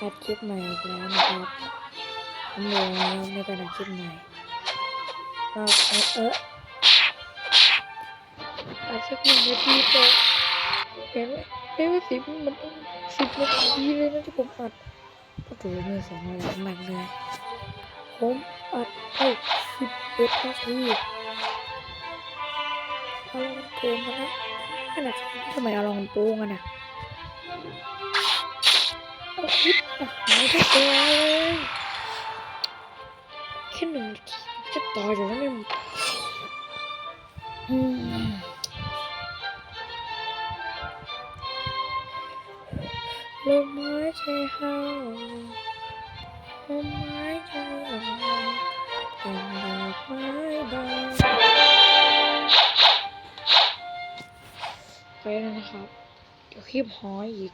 อัดคลิปใหม่อีกแล้วนะครับผมลงแล้วในการอัดคลิปใหม่ก็เออเอออัดสักหนึ่งนาทีก็เห็นไหมเห็นว่าสิบมันต้องสิบนาทีเลยนะที่ผมอัดก็ถือว่ามีเสียงอะไรมากเลยผมอัดไปสิบเอ็ดนาทีเอาลงเกมมานะขนาดทำไมเอาลองโป้งกันอะ เอาคลิปอะหายไปเลยแค่หนึ่งทีจะต่ออยู่แล้วเนี่ยอืมลมหายใจเข้าลมหายใจออกเป็นดอกไม้บานไปแล้วนะครับ เดี๋ยวคลิปหอยอีก